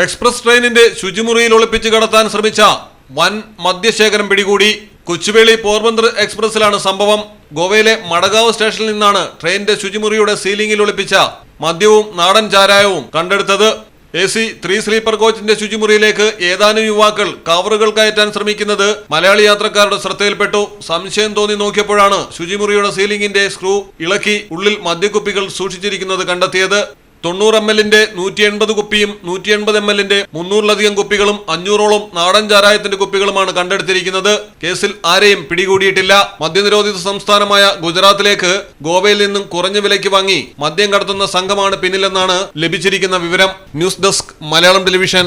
Express ട്രെയിനിന്റെ ശുചിമുറിയിൽ ഒളിപ്പിച്ച് കടത്താൻ ശ്രമിച്ച വൻ മദ്യശേഖരം പിടികൂടി. കൊച്ചുവേളി പോർബന്ദർ എക്സ്പ്രസിലാണ് സംഭവം. ഗോവയിലെ മടഗാവ് സ്റ്റേഷനിൽ നിന്നാണ് ട്രെയിനിന്റെ ശുചിമുറിയുടെ സീലിംഗിൽ ഒളിപ്പിച്ച മദ്യവും നാടൻ ചാരായവും കണ്ടെടുത്തത്. എ സി ത്രീ സ്ലീപ്പർ കോച്ചിന്റെ ശുചിമുറിയിലേക്ക് ഏതാനും യുവാക്കൾ കവറുകൾ കയറ്റാൻ ശ്രമിക്കുന്നത് മലയാളി യാത്രക്കാരുടെ ശ്രദ്ധയിൽപ്പെട്ടു. സംശയം തോന്നി നോക്കിയപ്പോഴാണ് ശുചിമുറിയുടെ സീലിംഗിന്റെ സ്ക്രൂ ഇളക്കി ഉള്ളിൽ മദ്യക്കുപ്പികൾ സൂക്ഷിച്ചിരിക്കുന്നത് കണ്ടെത്തിയത്. തൊണ്ണൂറ് എം എല്ലിന്റെ നൂറ്റി എൺപത് കുപ്പിയും നൂറ്റി എൺപത് എം എല്ലിന്റെ മുന്നൂറിലധികം കുപ്പികളും അഞ്ഞൂറോളം നാടൻ ചാരായത്തിന്റെ കുപ്പികളുമാണ് കണ്ടെടുത്തിരിക്കുന്നത്. കേസിൽ ആരെയും പിടികൂടിയിട്ടില്ല. മദ്യനിരോധിത സംസ്ഥാനമായ ഗുജറാത്തിലേക്ക് ഗോവയിൽ നിന്നും കുറഞ്ഞ വിലയ്ക്ക് വാങ്ങി മദ്യം കടത്തുന്ന സംഘമാണ് പിന്നിലെന്നാണ് ലഭിച്ചിരിക്കുന്ന വിവരം. News desk Malayalam television.